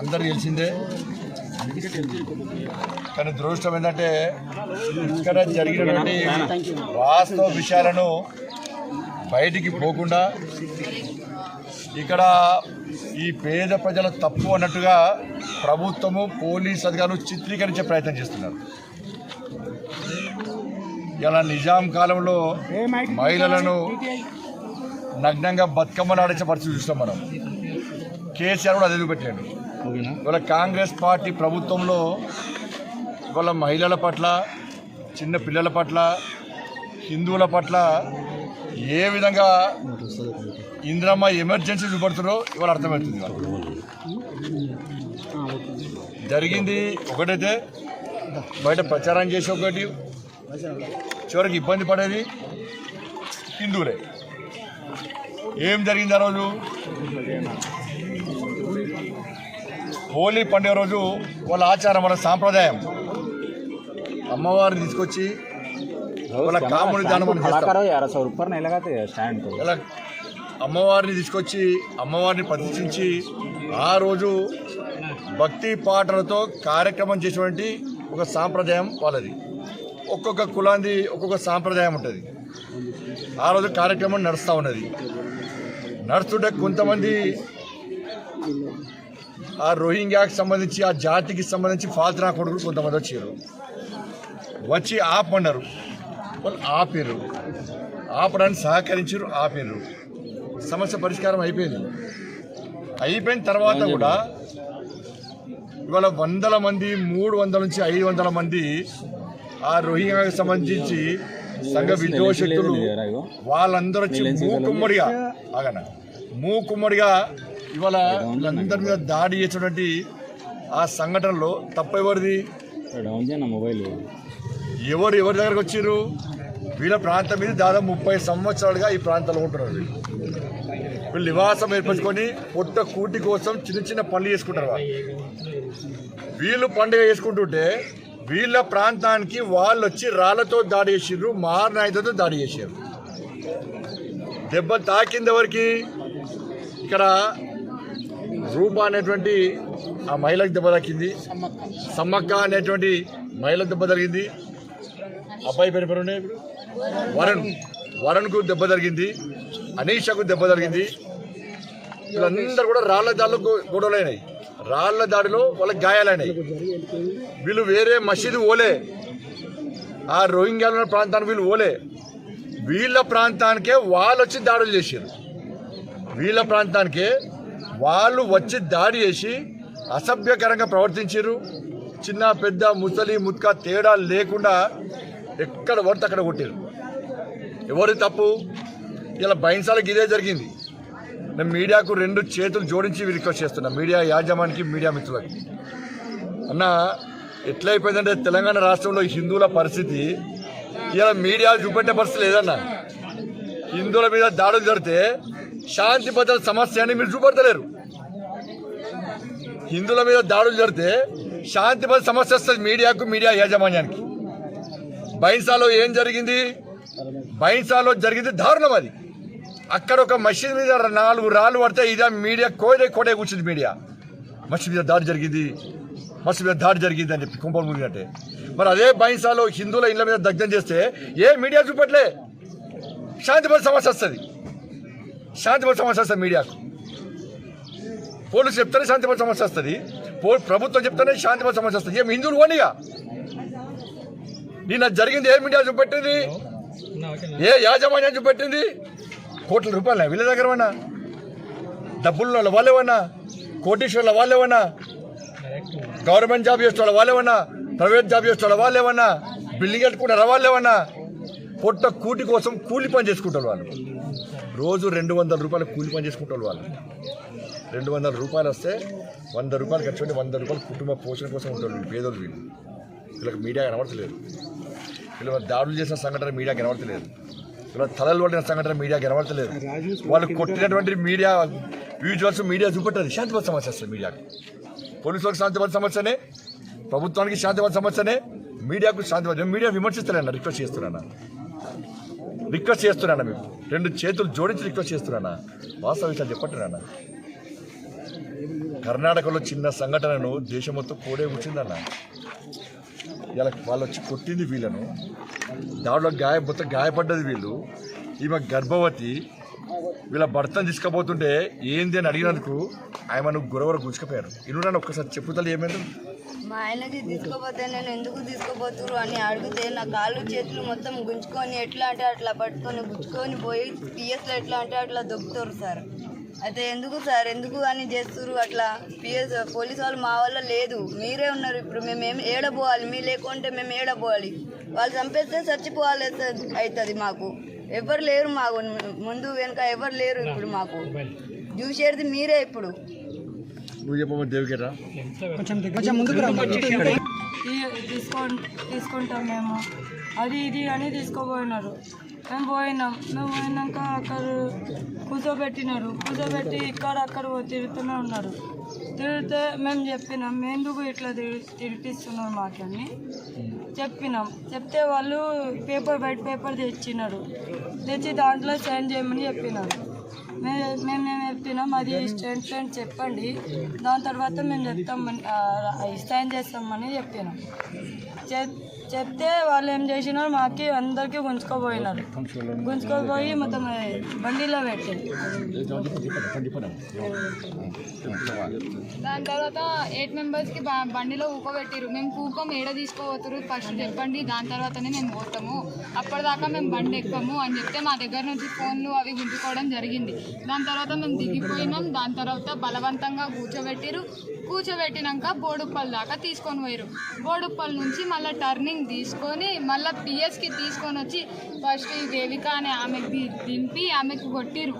అందరు తెలిసిందే కానీ దురదృష్టం ఏంటంటే ఇక్కడ జరిగినటువంటి వాస్తవ విషయాలను బయటికి పోకుండా ఇక్కడ ఈ పేద ప్రజల తప్పు అన్నట్టుగా ప్రభుత్వము పోలీస్ అధికారులు చిత్రీకరించే ప్రయత్నం చేస్తున్నారు. ఇలా నిజాం కాలంలో మహిళలను నగ్నంగా బతుకమ్మలు ఆడించే పరిస్థితి చూస్తాం మనం. కేసీఆర్ కూడా అదే చూపెట్టాడు. ఇవాళ కాంగ్రెస్ పార్టీ ప్రభుత్వంలో ఇవాళ మహిళల పట్ల చిన్న పిల్లల పట్ల హిందువుల పట్ల ఏ విధంగా ఇందిరమ్మ ఎమర్జెన్సీ చూపడుతుందో ఇవాళ అర్థమవుతుంది. జరిగింది ఒకటైతే బయట ప్రచారం చేసి ఒకటి చివరికి ఇబ్బంది పడేది హిందువులే. ఏం జరిగింది ఆ రోజు? హోలీ పండుగ రోజు వాళ్ళ ఆచారం వాళ్ళ సాంప్రదాయం. అమ్మవారిని తీసుకొచ్చి వాళ్ళ అమ్మవారిని తీసుకొచ్చి అమ్మవారిని ప్రతిష్ఠించి ఆ రోజు భక్తి పాటలతో కార్యక్రమం చేసినటువంటి ఒక సాంప్రదాయం వాళ్ళది. ఒక్కొక్క కులాంది ఒక్కొక్క సాంప్రదాయం ఉంటుంది. ఆ రోజు కార్యక్రమం నడుస్తూ ఉన్నది. నడుస్తుంటే కొంతమంది ఆ రోహింగ్యాకి సంబంధించి ఆ జాతికి సంబంధించి ఫాల్తునా కొడుకులు కొంతమంది వచ్చారు. వచ్చి ఆపన్నారు వాళ్ళు ఆపారు. ఆపడానికి సహకరించారు ఆపారు. సమస్య పరిష్కారం అయిపోయింది. అయిపోయిన తర్వాత కూడా ఇవాళ వందల మంది మూడు వందల నుంచి ఐదు వందల మంది ఆ రోహింగ్యాకి సంబంధించి సంఘ విద్రోశక్తులు వాళ్ళందరూ వచ్చి మూకుమ్మడిగా ఆగన? మూకుమ్మడిగా ఇవాళ వీళ్ళందరి మీద దాడి చేసినటువంటి ఆ సంఘటనలో తప్పెవరిది మొబైల్? ఎవరు ఎవరి దగ్గరకు వచ్చారు వీళ్ళ ప్రాంతం మీద దాదాపు ముప్పై సంవత్సరాలుగా ఈ ప్రాంతంలో ఉంటున్నారు వీళ్ళు. వీళ్ళు నివాసం ఏర్పరచుకొని పొట్ట కూటి కోసం చిన్న చిన్న పనులు చేసుకుంటారు వాళ్ళు. వీళ్ళు పండుగ చేసుకుంటుంటే వీళ్ళ ప్రాంతానికి వాళ్ళు వచ్చి రాళ్ళతో దాడి చేసిర్రు మారణాయుధంతో దాడి చేశారు దెబ్బ తాకిందెవరికి? ఇక్కడ రూప అనేటువంటి ఆ మహిళకు దెబ్బ తాకింది. సమ్మక్క అనేటువంటి మహిళకు దెబ్బ జరిగింది. అబ్బాయి పేరు పేరు ఇప్పుడు? వరుణ్. వరుణ్కు దెబ్బ జరిగింది. అనీషకు దెబ్బ జరిగింది. వీళ్ళందరూ కూడా రాళ్ళ దాళ్ళు గొ- గొడవలైనాయి. రాళ్ళ దాడిలో వాళ్ళకి గాయాలైనాయి. వీళ్ళు వేరే మసీదు ఓలే. ఆ రోహింగ్యాల ఉన్న ప్రాంతానికి వీళ్ళు ఓలే. వీళ్ళ ప్రాంతానికే వాళ్ళు వచ్చి దాడులు చేశారు వీళ్ళ ప్రాంతానికే వాళ్ళు వచ్చి దాడి చేసి అసభ్యకరంగా ప్రవర్తించారు చిన్న పెద్ద ముసలి ముత్క తేడా లేకుండా ఎక్కడ పడితే అక్కడ కొట్టారు ఎవరి తప్పు? ఇలా బైన్సాలకి ఇదే జరిగింది. నేను మీడియాకు రెండు చేతులు జోడించి రిక్వెస్ట్ చేస్తున్నా. మీడియా యాజమానికి మీడియా మిత్రులకి. అన్న ఎట్లయిపోయిందంటే తెలంగాణ రాష్ట్రంలో హిందువుల పరిస్థితి ఇలా మీడియా చూపెట్టే పరిస్థితి లేదన్నా. హిందువుల మీద దాడులు జరిగితే శాంతి భద్రత సమస్య అని మీరు చూపెడతలేరు. హిందువుల మీద దాడులు జరిగితే శాంతి భద్రత సమస్య వస్తుంది మీడియాకు మీడియా యాజమాన్యానికి. బైన్సాలో ఏం జరిగింది? బైన్సాలో జరిగింది దారుణం అది. అక్కడ ఒక మసీద్ మీద నాలుగు రాళ్ళు పడితే ఇదే మీడియా కోడే కోడే కూర్చుంది మీడియా. మసీద్ మీద దాడి జరిగింది. మసీద్ మీద దాడి జరిగింది అని చెప్పి కుంభం అంటే. మరి అదే బైన్సాలో హిందువుల ఇళ్ళ మీద దగ్ధం చేస్తే ఏ మీడియా చూపట్లే? శాంతిపద సమస్య వస్తుంది. శాంతిపద సమస్య వస్తుంది మీడియాకు. పోలీసు చెప్తేనే శాంతిపద సమస్య వస్తుంది. పో ప్రభుత్వం చెప్తేనే శాంతిపద సమస్య వస్తుంది. ఏం హిందువులు ఓనిగా నిన్న జరిగింది ఏ మీడియా చూపెట్టింది? ఏ యాజమాన్యం చూపెట్టింది? కోట్ల రూపాయలు? వీళ్ళ దగ్గర ఉన్నా డబ్బులు వాళ్ళ వాళ్ళేవన్నా కోటీశ్వర్ల వాళ్ళేవన్నా గవర్నమెంట్ జాబ్ చేస్తున్న వాళ్ళేవన్నా ప్రైవేట్ జాబ్ చేస్తున్న వాళ్ళేవన్నా బిల్డింగ్ కట్టుకుంటారు వాళ్ళేవన్నా పొట్ట కూటి కోసం కూలి పని చేసుకుంటారు వాళ్ళు. రోజు రెండు వందల రూపాయలు కూలి పని చేసుకుంటారు వాళ్ళు. రెండు వందల రూపాయలు వస్తే వంద రూపాయలు ఖర్చు పెట్టి వంద రూపాయలు కుటుంబ పోషణ కోసం ఉంటారు వీళ్ళు పేదలు వీళ్ళు. వీళ్ళకి మీడియా కనబడతలేదు. వీళ్ళు దాడులు చేసిన సంఘటన మీడియా కనబడతలేదు. తలలు పడిన సంఘటన మీడియా కనబడతలేదు వాళ్ళు కొట్టినటువంటి మీడియా విజువల్స్ మీడియా చూపెట్టదు శాంతిపద సమస్య వస్తుంది మీడియాకు. పోలీసులకు శాంతిపద సమస్యనే ప్రభుత్వానికి శాంతిపద సమస్యనే మీడియాకు శాంతిపద మీడియా విమర్శిస్తారన్న రిక్వెస్ట్ చేస్తున్నాను? రిక్వెస్ట్ చేస్తున్నాను మీకు? రెండు చేతులు జోడించి రిక్వెస్ట్ చేస్తున్నానా? వాస్తవ విషయాలు చెప్పండి నాన్న కర్ణాటకలో చిన్న సంఘటనను దేశం మొత్తం కోడే కూర్చుందన్న ఇలా వాళ్ళు వచ్చి కొట్టింది వీళ్ళను. దాంట్లో గాయ మొత్తం గాయపడ్డది వీళ్ళు. ఈమె గర్భవతి. వీళ్ళ భర్తను తీసుకుపోతుంటే ఏంది అని అడిగినందుకు ఆయన నువ్వు గురవర గుంజుకపోయారు ఇన్ను ఒక్కసారి చెప్పుతలు ఏమైంది? మా ఆయనకి తీసుకోపోతే నేను ఎందుకు తీసుకోపోతురు అని అడిగితే నా కాళ్ళు చేతులు మొత్తం గుంజుకొని ఎట్లా అంటే అట్లా పట్టుకొని గుంజుకొని పోయి పిఎస్లో ఎట్లా అంటే అట్లా దొక్కుతారు సార్. అయితే ఎందుకు సార్? ఎందుకు అని చేస్తున్నారు అట్లా? పిఎస్ పోలీస్ వాళ్ళు మా వల్ల లేదు. మీరే ఉన్నారు ఇప్పుడు. మేము ఏం ఏడబోవాలి? మీ లేకుంటే మేము ఏడబోవాలి. వాళ్ళు చంపేస్తే చచ్చిపోవాలి అవుతుంది మాకు. ఎవరు లేరు మాకు. ముందు వెనుక ఎవరు లేరు ఇప్పుడు మాకు. చూసేది మీరే ఇప్పుడు. తీసుకుంటాం మేము. అది ఇది అని తీసుకోపోయినారు మేము పోయినాం. మేము పోయినాక అక్కడ కూర్చోబెట్టినారు. కూర్చోబెట్టి ఇక్కడ అక్కడ పో- తిరుగుతూనే ఉన్నారు. తిరిగితే మేము చెప్పినాం ఎందుకు ఇట్లా తిరి- తిరిగిస్తున్నారు మాకని చెప్పినాం. చెప్తే వాళ్ళు పేపర్ వైట్ పేపర్ తెచ్చినారు. తెచ్చి దాంట్లో సైన్ చేయమని చెప్పినారు. మేము మేము మేము చెప్పినాం అది ఫ్రెండ్ చెప్పండి. దాని తర్వాత మేము చెప్తామని ఆ, సైన్ చేస్తామని చెప్పినాం. చెప్తే వాళ్ళు ఏం చేసినారు మాకి అందరికీ గుంజుకోపోయినారు. గుంజుకోపోయి మొత్తం బండిలో పెట్టింది. దాని తర్వాత ఎయిట్ మెంబర్స్కి బ- బండిలో ఊకోబెట్టిరు మేము కూకం ఏడ తీసుకోబోతురు ఫస్ట్ చెప్పండి దాని తర్వాతనే మేము పోతాము. అప్పటిదాకా మేము బండి ఎక్కము అని చెప్తే మా దగ్గర నుంచి ఫోన్లు అవి గుంజుకోవడం జరిగింది. దాని తర్వాత మేము దిగిపోయినాం. దాని తర్వాత బలవంతంగా కూర్చోబెట్టిరు కూర్చోబెట్టినాక బోడుప్పల్ దాకా తీసుకొని పోయారు బోడుప్పల్ నుంచి మళ్ళీ టర్నింగ్ తీసుకొని మళ్ళీ పిఎస్కి తీసుకొని వచ్చి ఫస్ట్ దేవిక అనే ఆమెకి దింపి ఆమెకు కొట్టిరు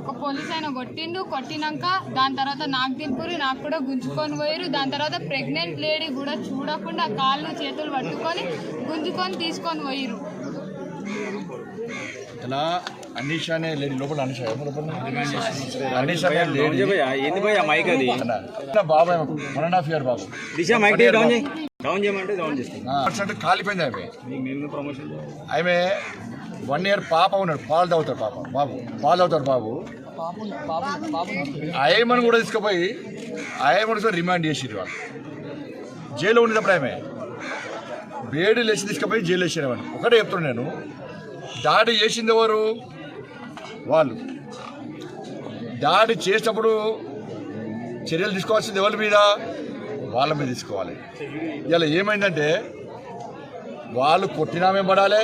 ఒక పోలీస్ ఆయన కొట్టిండు. కొట్టినాక దాని తర్వాత నాకు దింపురు నాకు కూడా గుంజుకొని పోయారు దాని తర్వాత ప్రెగ్నెంట్ లేడీ కూడా చూడకుండా కాళ్ళు చేతులు పట్టుకొని గుంజుకొని తీసుకొని పోయారు అనీష్ అనే లేడీ లోపల అనీష్ అనీష్ ఏంది భయ్యా? మైక్ అది? బాబాయ్ వన్ అండ్ హాఫ్ ఇయర్ బాబు. దిశ మైక్ డౌన్ చేయి. డౌన్ చేయమంటే డౌన్ చేస్తాను కాలిపోయింది ఆమె. ప్రమోషన్ ఆమె వన్ ఇయర్ పాప ఉన్నాడు పాలు తాగుతాడు పాప బాబు. పాలు తాగుతాడు బాబు. ఆయమని కూడా తీసుకుపోయి ఆయమని కూడా రిమాండ్ చేసిరు వాళ్ళు. జైల్లో ఉండేటప్పుడు ఆమె. వేడి లేచి తీసుకుపోయి జైలు వేసారు ఒకటే చెప్తున్నాను నేను. దాడి చేసింది ఎవరు? వాళ్ళు. దాడి చేసినప్పుడు చర్యలు తీసుకోవాల్సింది ఎవరి మీద? వాళ్ళ మీద తీసుకోవాలి. ఇలా ఏమైందంటే వాళ్ళు కొట్టినా మేము పడాలి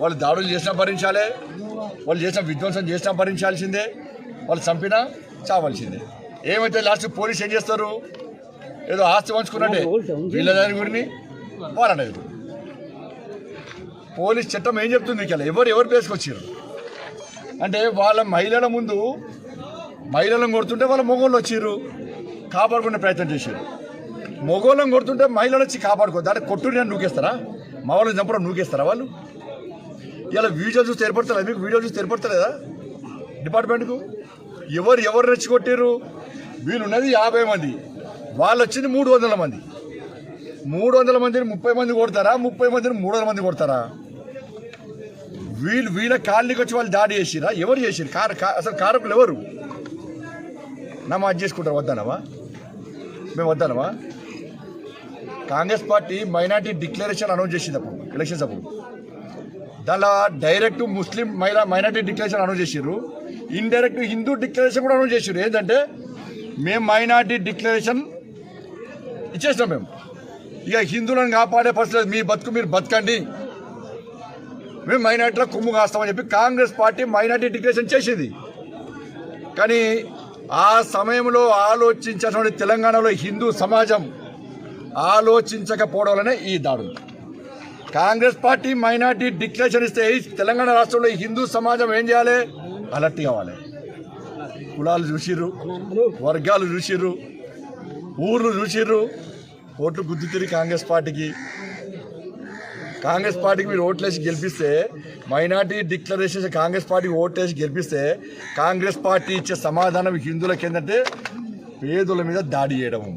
వాళ్ళు దాడులు చేసినా భరించాలి వాళ్ళు చేసిన విధ్వంసం చేసినా భరించాల్సిందే వాళ్ళు చంపినా చావాల్సిందే. ఏమైతే లాస్ట్ పోలీస్ ఏం చేస్తారు? ఏదో ఆస్తి పంచుకున్నట్టే వీళ్ళ దాని గురిని వాళ్ళనేది పోలీస్ చట్టం ఏం చెప్తుంది? ఇక్కడ ఎవరు ఎవరు పేసుకొచ్చారు అంటే వాళ్ళ మహిళల ముందు మహిళలను కొడుతుంటే వాళ్ళ మొగోళ్ళు వచ్చారు కాపాడుకునే ప్రయత్నం చేశారు. మొగోళ్ళని కొడుతుంటే మహిళలు వచ్చి కాపాడుకో దాన్ని కొట్టుని నేను నూకేస్తారా? మా వాళ్ళని చంపడం నూకేస్తారా వాళ్ళు? ఇలా వీడియో చూసి ఏర్పడతారా మీకు? వీడియో చూసి ఏర్పడతలేదా డిపార్ట్మెంట్కు? ఎవరు ఎవరు రెచ్చగొట్టారు వీళ్ళు ఉన్నది యాభై మంది. వాళ్ళు వచ్చింది మూడు వందల మంది. మూడు వందల మందిని ముప్పై మంది కొడతారా? ముప్పై మందిని మూడు వందల మంది కొడతారా? వీళ్ళు వీళ్ళ కాలనీకి వచ్చి వాళ్ళు దాడి చేసిరా? ఎవరు చేసిరు? కార అసలు కారకులు ఎవరు? నమాజ్ చేసుకుంటారు? వద్దానవా? మేము వద్దానవా? Congress party minority declaration announce చేసింది అప్పుడు ఎలక్షన్స్ అప్పుడు. దానిలో డైరెక్ట్ ముస్లిం మైనా మైనార్టీ డిక్లరేషన్ అనౌన్స్ చేసిర్రు. ఇండైరెక్ట్ హిందూ డిక్లరేషన్ కూడా అనౌన్స్ చేసిర్రు. ఏంటంటే మేము మైనార్టీ డిక్లరేషన్ ఇచ్చేసినాం మేము. ఇక హిందువులను కాపాడే పరిస్థితి మీ బతుకు మీరు బతకండి. మేము మైనార్టీలో కుమ్ము కాస్తామని చెప్పి కాంగ్రెస్ పార్టీ మైనార్టీ డిక్లరేషన్ చేసింది. కానీ ఆ సమయంలో ఆలోచించినటువంటి తెలంగాణలో హిందూ సమాజం ఆలోచించకపోవడం వల్లనే ఈ దాడులు కాంగ్రెస్ పార్టీ మైనార్టీ డిక్లరేషన్ ఇస్తే తెలంగాణ రాష్ట్రంలో హిందూ సమాజం ఏం చేయాలి? అలర్ట్ కావాలి. కులాలు చూసిర్రు వర్గాలు చూసిర్రు ఊర్లు చూసిర్రు ఓట్లు గుద్దుతిరి కాంగ్రెస్ పార్టీకి కాంగ్రెస్ పార్టీకి మీరు ఓట్లేసి గెలిపిస్తే మైనార్టీ డిక్లరేషన్ కాంగ్రెస్ పార్టీకి ఓట్లేసి గెలిపిస్తే కాంగ్రెస్ పార్టీ ఇచ్చే సమాధానం హిందువులకి ఏంటంటే పేదల మీద దాడి చేయడము.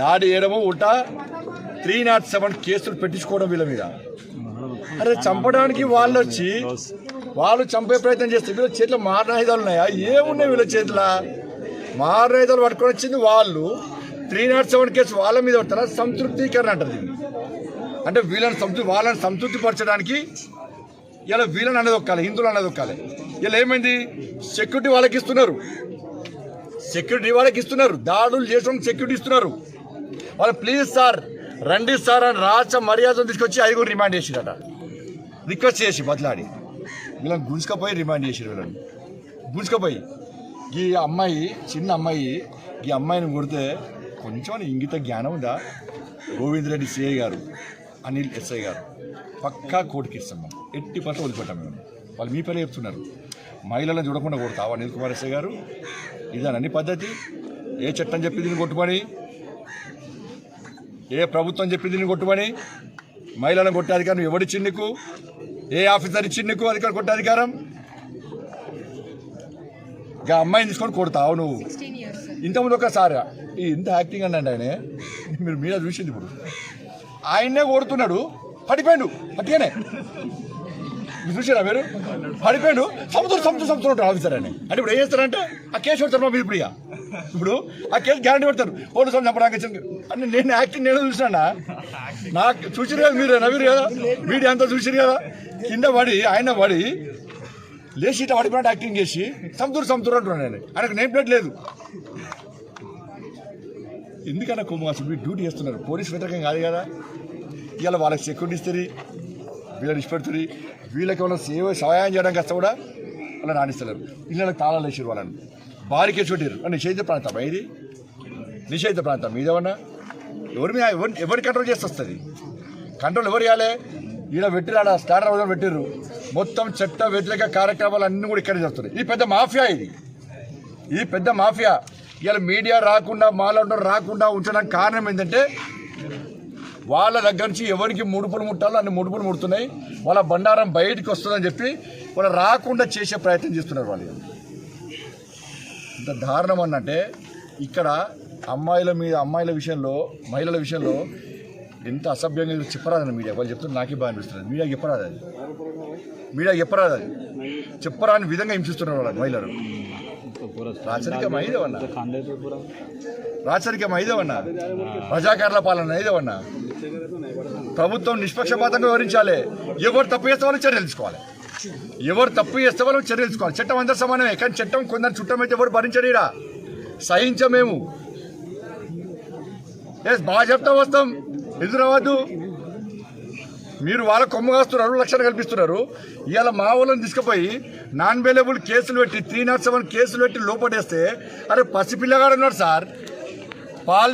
దాడి చేయడము ఉల్టా త్రీ నాట్ సెవెన్ కేసులు పెట్టించుకోవడం వీళ్ళ మీద. అరే చంపడానికి వాళ్ళు వచ్చి వాళ్ళు చంపే ప్రయత్నం చేస్తే వీళ్ళ చేతిలో మారణాయుధాలు ఉన్నాయా? ఏమున్నాయి వీళ్ళ చేతిలో? మారణాయుధాలు పట్టుకొని వచ్చింది వాళ్ళు. త్రీ నాట్ సెవెన్ కేసు వాళ్ళ మీద పడతారా? సంతృప్తీకరణ అంటారు అంటే వీళ్ళని సంతృప్తి వాళ్ళని సంతృప్తి పరచడానికి ఇలా వీళ్ళని అనేది ఒక్కాలి హిందువులు అనేది ఒక్కాలి. ఇలా ఏమైంది? సెక్యూరిటీ వాళ్ళకి ఇస్తున్నారు. సెక్యూరిటీ వాళ్ళకి ఇస్తున్నారు. దాడులు చేసిన సెక్యూరిటీ ఇస్తున్నారు. వాళ్ళు ప్లీజ్ సార్ రండి సార్ అని రాచ మర్యాదను తీసుకొచ్చి ఐదుగురు రిమాండ్ చేసిరట. రిక్వెస్ట్ చేసి బతలాడి. వీళ్ళని గుంజుకపోయి రిమాండ్ చేసిరు వీళ్ళని. గుంజుకపోయి. ఈ అమ్మాయి చిన్న అమ్మాయి ఈ అమ్మాయిని కొడితే కొంచెం ఇంగిత జ్ఞానం ఉందా? గోవింద్ రెడ్డి సిఐ గారు. అనిల్ ఎస్ఐ గారు. పక్కా కోర్టుకి ఇస్తాం మేము ఎట్టి పట్ల వదిలిపెట్టాం మేము. వాళ్ళు మీ పేరే చెప్తున్నారు. మహిళలను చూడకుండా కొడతావా అనిల్ కుమార్ ఎస్ఐ గారు? ఇదానని పద్ధతి. ఏ చట్టం చెప్పి దీన్ని కొట్టుమని ఏ ప్రభుత్వం చెప్పి దీన్ని కొట్టుమని మహిళలను కొట్టే అధికారం ఎవడిచ్చింది నీకు? ఏ ఆఫీసర్ ఇచ్చింది నీకు అధికారం కొట్టే అధికారం? ఇక అమ్మాయిని తీసుకొని కొడతావు నువ్వు. ఇంతకుముందు ఒకసారి ఇంత యాక్టింగ్ అనండి ఆయన. మీరు మీద చూసింది ఇప్పుడు. ఆయన్నే కొడుతున్నాడు. పడిపోయాడు. అట్టిగానే చూసారా మీరు పడిపోయాడు. సంవత్సరం సంవత్సరం సంవత్సరం ఉంటారు ఆఫీసర్ అని అంటే ఇప్పుడు ఏం చేస్తారంటే ఆ కేసు పెడతారు మా ఇప్పుడు ఇప్పుడు ఆ కేసు గ్యారంటీ పెడతారు పోలీసు వాళ్ళు చంపడానికి వచ్చింది. అని నేను యాక్టింగ్ నేను చూసినా నాకు చూసారు కదా మీరు నవ్వురు కదా? మీడియా అంతా చూసారు కదా? కింద పడి ఆయన పడి లేచి ఇట్లా పడిపోయినట్టు యాక్టింగ్ చేసి సంతూరు సంతూరు అంటున్నాను నేను ఆయనకు నేమ్ ప్లేట్ లేదు. ఎందుకన్నా కొమ్ము మీరు డ్యూటీ చేస్తున్నారు. పోలీస్ వ్యతిరేకం కాదు కదా. ఇవాళ వాళ్ళకి సెక్యూరిటీ ఇస్తుంది వీళ్ళని ఇష్టపెడుతుంది వీళ్ళకి ఏమైనా సేవ సహాయం చేయడానికి వస్తా కూడా వాళ్ళని రాణిస్తలేరు ఇళ్ళకి తాళాలు వేసారు వాళ్ళని. బారికేసి పెట్టారు అని నిషేధిత ప్రాంతం ఇది నిషేధిత ప్రాంతం. మీదేమన్నా? ఎవరి మీద? ఎవరి ఎవరి కంట్రోల్ చేసి వస్తుంది? కంట్రోల్ ఎవరు ఇవ్వాలి ఈడ పెట్టిరు ఆడ స్టార్టర్ హౌస్ పెట్టిర్రు. మొత్తం చట్ట వ్యతిరేక కార్యక్రమాలు అన్నీ కూడా ఇక్కడే జరుగుతున్నాయి. ఈ పెద్ద మాఫియా ఇది. ఈ పెద్ద మాఫియా. ఇలా మీడియా రాకుండా మాలో రాకుండా ఉంచడానికి కారణం ఏంటంటే వాళ్ళ దగ్గర నుంచి ఎవరికి ముడుపులు ముట్టాలో అన్ని ముడుపులు ముడుతున్నాయి. వాళ్ళ బండారం బయటికి వస్తుందని చెప్పి వాళ్ళు రాకుండా చేసే ప్రయత్నం చేస్తున్నారు వాళ్ళు ఇంత దారుణం అన్నంటే ఇక్కడ అమ్మాయిల మీద అమ్మాయిల విషయంలో మహిళల విషయంలో ఎంత అసభ్యంగా చెప్పరాదని మీడియా. వాళ్ళు చెప్తున్నారు నాకే బాగా అనిపిస్తుంది. మీడియా చెప్పరాదు అది. మీడియా చెప్పరాదు అది. చెప్పరాని విధంగా హింసిస్తున్నారు వాళ్ళ మహిళలు. రాచరికం ఐదేవన్నా రాచరికం ఐదేవన్నా ప్రజాకారుల పాలన ఐదేవన్నా ప్రభుత్వం నిష్పక్షపాతంగా వివరించాలి ఎవరు తప్పు చేస్తే వాళ్ళు చర్యలు తీసుకోవాలి. ఎవరు తప్పు చేస్తే వాళ్ళు చర్యలు తీసుకోవాలి. చట్టం అందరు సమానమే కానీ చట్టం కొందరు చుట్టం అయితే ఎవరు భరించడీడా సహించమేము ఎస్ బాగా చెప్తా వస్తాం ఎదురవద్దు మీరు వాళ్ళ కొమ్మ కాస్తున్నారు లక్షలు కల్పిస్తున్నారు. ఇవాళ మా వాళ్ళని తీసుకుపోయి నాన్ అవైలబుల్ కేసులు పెట్టి త్రీ నాట్ సెవెన్ కేసులు పెట్టి లోపడేస్తే అరే పసిపిల్లగాడు ఉన్నాడు సార్. పాలు